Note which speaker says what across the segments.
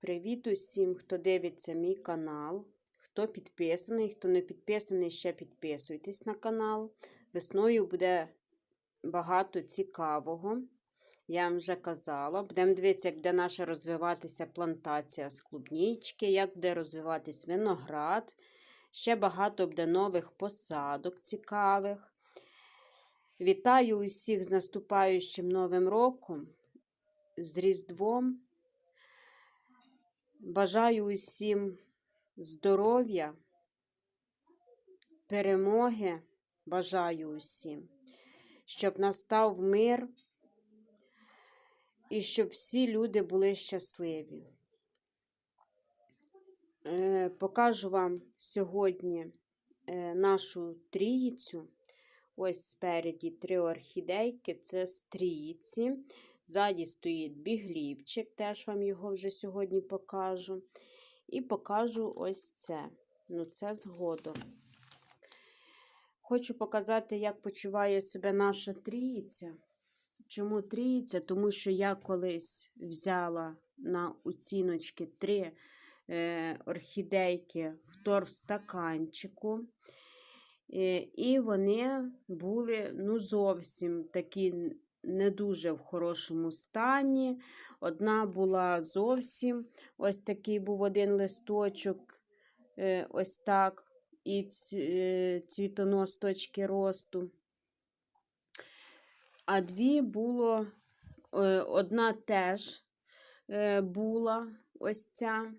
Speaker 1: Привіт усім, хто дивиться мій канал, хто підписаний, хто не підписаний, ще підписуйтесь на канал. Весною буде багато цікавого. Я вам вже казала. Будемо дивитися, як буде наша розвиватися плантація з клубнічки, як буде розвиватись виноград. Ще багато буде нових посадок цікавих. Вітаю усіх з наступаючим новим роком, з Різдвом. Бажаю усім здоров'я, перемоги. Бажаю усім, щоб настав мир і щоб всі люди були щасливі. Е, Покажу вам сьогодні е, нашу тріїцю. Ось спереді три орхідейки це стрійці. Ззаді стоїть бігліпчик, теж вам його вже сьогодні покажу. І покажу ось це. Ну, це згодом. Хочу показати, як почуває себе наша трійця. Чому трійця? Тому що я колись взяла на оціночки три е, орхідейки в торфстаканчику. Е, і вони були ну, зовсім такі не дуже в хорошому стані. Одна була зовсім ось такий був один листочок, е, ось так, і цвітонос точки росту. А дві було, е, одна теж е, була ось ця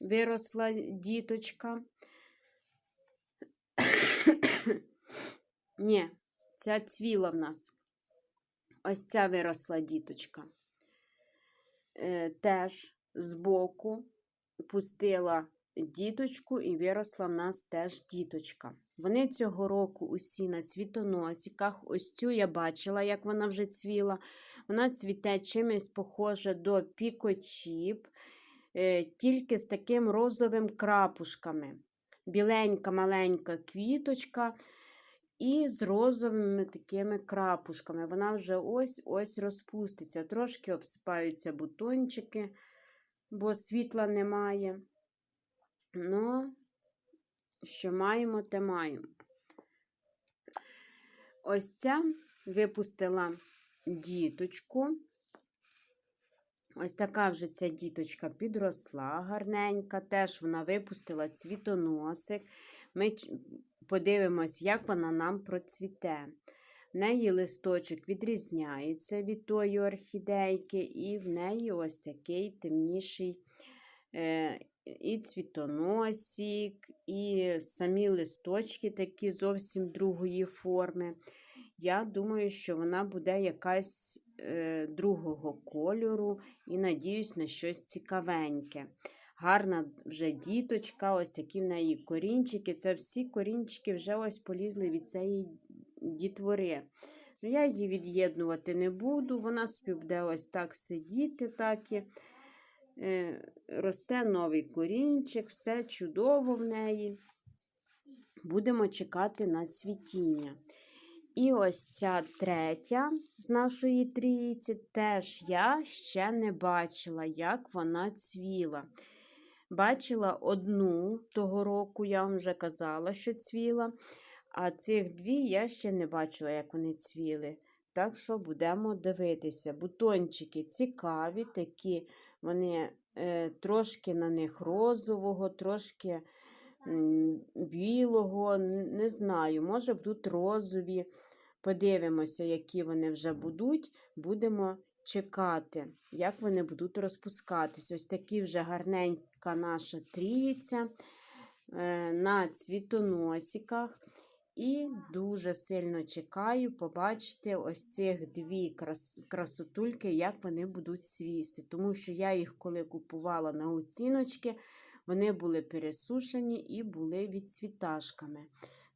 Speaker 1: виросла діточка. Ні, ця цвіла в нас. Ось ця виросла діточка. Е, теж збоку пустила діточку і виросла в нас теж діточка. Вони цього року усі на цвітоносиках. Ось цю я бачила, як вона вже цвіла. Вона цвіте чимось похоже до пікочіп, е, тільки з таким розовим крапушками. Біленька маленька квіточка. І з розовими такими крапушками. Вона вже ось-ось розпуститься. Трошки обсипаються бутончики, бо світла немає. Ну, що маємо, те маємо. Ось ця випустила діточку. Ось така вже ця діточка підросла гарненька. Теж вона випустила цвітоносик. Ми подивимось, як вона нам процвіте. В неї листочок відрізняється від тої орхідейки, і в неї ось такий темніший е, і цвітоносик, і самі листочки такі зовсім другої форми. Я думаю, що вона буде якась е, другого кольору і надіюсь на щось цікавеньке. Гарна вже діточка, ось такі в неї корінчики. Це всі корінчики вже ось полізли від цієї дітвори. Ну, Я її від'єднувати не буду, вона собі ось так сидіти, так і е, росте новий корінчик, все чудово в неї. Будемо чекати на цвітіння. І ось ця третя з нашої трійці теж я ще не бачила, як вона цвіла. Бачила одну того року, я вам вже казала, що цвіла. А цих дві я ще не бачила, як вони цвіли. Так що будемо дивитися. Бутончики цікаві, такі вони е, трошки на них розового, трошки білого. Не знаю, може будуть розові. Подивимося, які вони вже будуть. Будемо чекати, як вони будуть розпускатись. Ось такі вже гарненька наша тріється е, на цвітоносиках. І дуже сильно чекаю побачити ось цих дві крас красотульки, як вони будуть свісти. Тому що я їх, коли купувала на оціночки, вони були пересушені і були відцвіташками.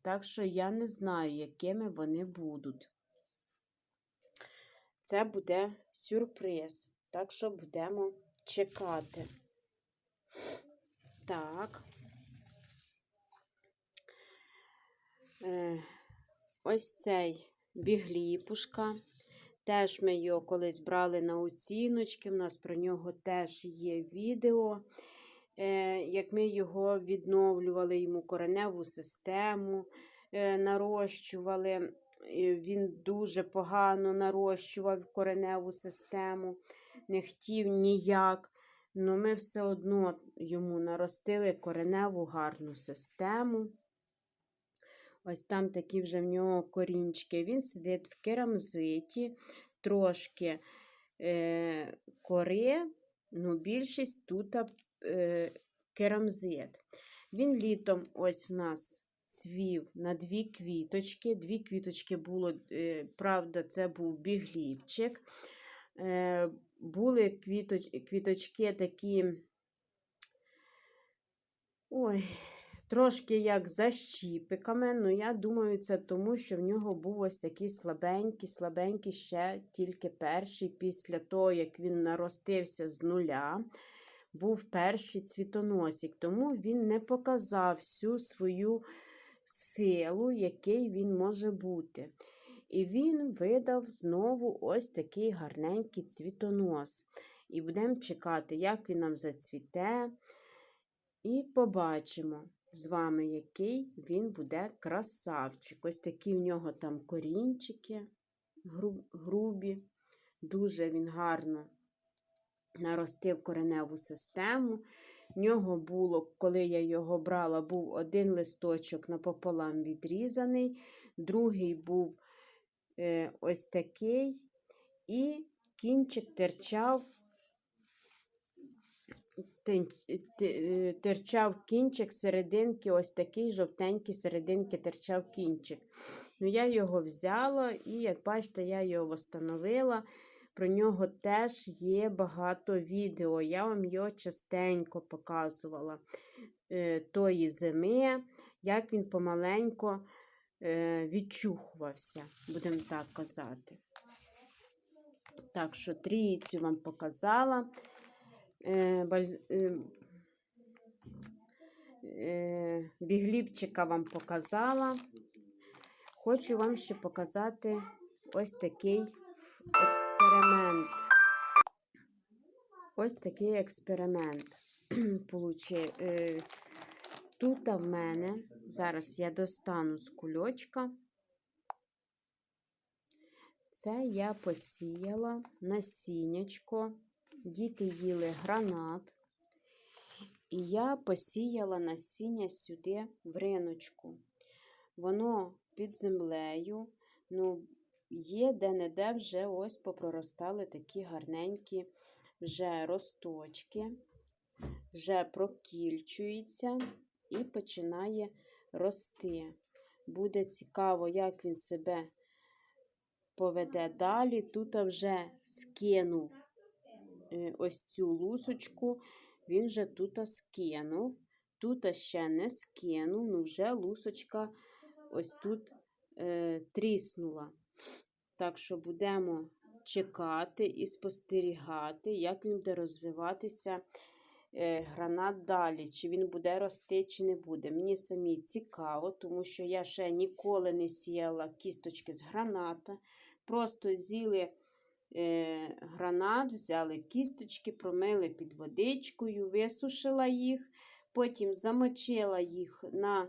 Speaker 1: Так що я не знаю, якими вони будуть. Це буде сюрприз. Так що будемо чекати. Так. Е, ось цей бігліпушка. Теж ми його колись брали на оціночки, в нас про нього теж є відео, е, як ми його відновлювали, йому кореневу систему е, нарощували. Він дуже погано нарощував кореневу систему, не хотів ніяк. але ми все одно йому наростили кореневу гарну систему. Ось там такі вже в нього корінчики. Він сидить в керамзиті, трошки е, кори, ну більшість тут е, керамзит. Він літом ось в нас цвів на дві квіточки. Дві квіточки було, е, правда, це був бігліпчик. Е, були квіточки такі. Ой, трошки як за щіпиками, ну я думаю, це тому, що в нього був ось такий слабенький, слабенький ще тільки перший, після того, як він наростився з нуля, був перший цвітоносик, тому він не показав всю свою силу, який він може бути. І він видав знову ось такий гарненький цвітонос. І будемо чекати, як він нам зацвіте. І побачимо з вами, який він буде красавчик. Ось такі в нього там корінчики грубі. Дуже він гарно наростив кореневу систему. В нього було, коли я його брала, був один листочок напополам відрізаний, другий був е, ось такий, і кінчик терчав е, терчав кінчик серединки, ось такий жовтенький серединки терчав кінчик. Ну, я його взяла і, як бачите, я його встановила. Про нього теж є багато відео. Я вам його частенько показувала е, тої зими, як він помаленько е, відчухувався, будемо так казати. Так що трійцю вам показала. Е, бігліпчика вам показала. Хочу вам ще показати ось такий експеримент. Ось такий експеримент. Е, Тут в мене, зараз я достану з кульочка. Це я посіяла насіннячко. Діти їли гранат. І я посіяла насіння сюди в риночку. Воно під землею. Ну, є де-не-де вже ось попроростали такі гарненькі вже росточки, вже прокільчується і починає рости. Буде цікаво, як він себе поведе далі. Тут вже скинув е, ось цю лусочку, він вже тут скинув. Тут ще не скинув, ну вже лусочка ось тут е, тріснула. Так що будемо чекати і спостерігати, як він буде розвиватися е, гранат далі, чи він буде рости, чи не буде. Мені самі цікаво, тому що я ще ніколи не сіяла кісточки з граната. Просто з'їли е, гранат, взяли кісточки, промили під водичкою, висушила їх, потім замочила їх на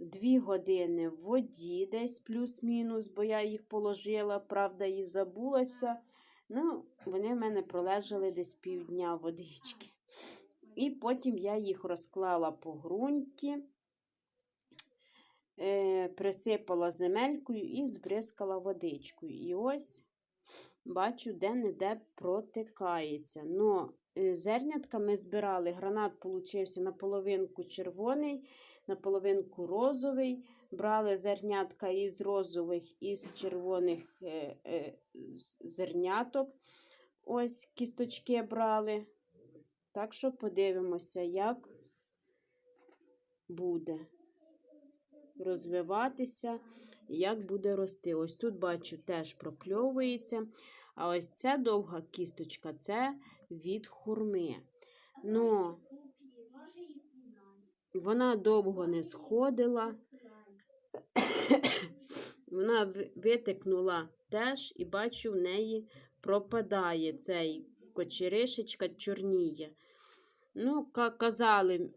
Speaker 1: 2 години в воді, десь плюс-мінус, бо я їх положила, правда, і забулася. Ну, вони в мене пролежали десь півдня водички. І потім я їх розклала по ґрунті, е, присипала земелькою і збризкала водичкою. І ось бачу, де-не-де протикається. Но е, зернятка ми збирали, гранат получився наполовинку червоний, наполовинку розовий. Брали зернятка із розових, червоних е, е, зерняток. Ось кісточки брали. Так що подивимося, як буде розвиватися, як буде рости. Ось тут бачу, теж прокльовується. А ось ця довга кісточка це від хурми. Но вона довго не сходила. Вона витикнула теж і бачу, в неї пропадає цей кочеришечка чорніє. Ну, казали,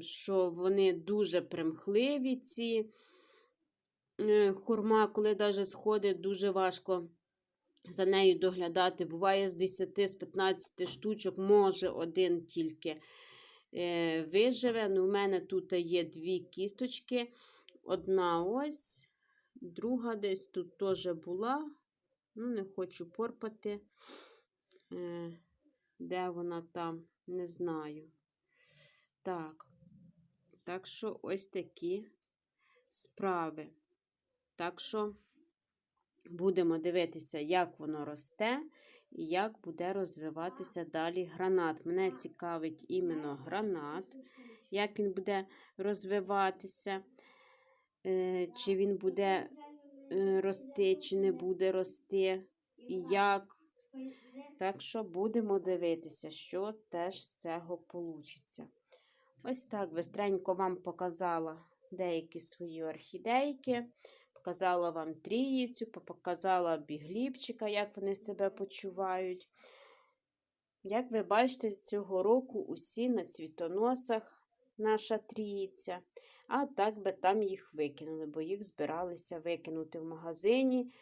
Speaker 1: що вони дуже примхливі, ці е, хурма, коли навіть сходить, дуже важко за нею доглядати. Буває з 10 з 15 штучок, може один тільки виживе. Ну, у мене тут є дві кісточки. Одна ось, друга десь тут теж була. Ну, не хочу порпати. Е, де вона там, не знаю. Так. Так що ось такі справи. Так що будемо дивитися, як воно росте і як буде розвиватися далі гранат. Мене цікавить іменно гранат, як він буде розвиватися, е, чи він буде е, рости, чи не буде рости, і як. Так що будемо дивитися, що теж з цього вийде. Ось так бистренько вам показала деякі свої орхідейки, показала вам тріїцю, показала бігліпчика, як вони себе почувають. Як ви бачите, цього року усі на цвітоносах наша тріїця, а так би там їх викинули, бо їх збиралися викинути в магазині.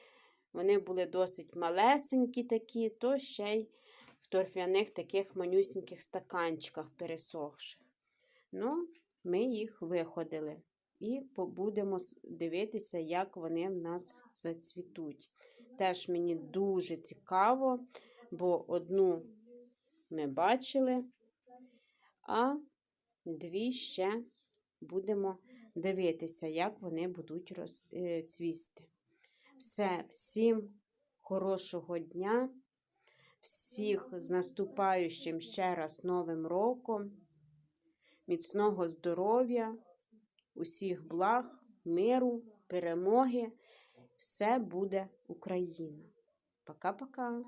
Speaker 1: Вони були досить малесенькі такі, то ще й в торфяних таких манюсіньких стаканчиках пересохших. Ну, ми їх виходили і будемо дивитися, як вони в нас зацвітуть. Теж мені дуже цікаво, бо одну ми бачили, а дві ще будемо дивитися, як вони будуть роз... е, цвісти. Все, всім хорошого дня, всіх з наступаючим ще раз Новим роком, міцного здоров'я, усіх благ, миру, перемоги. Все буде Україна. Пока-пока.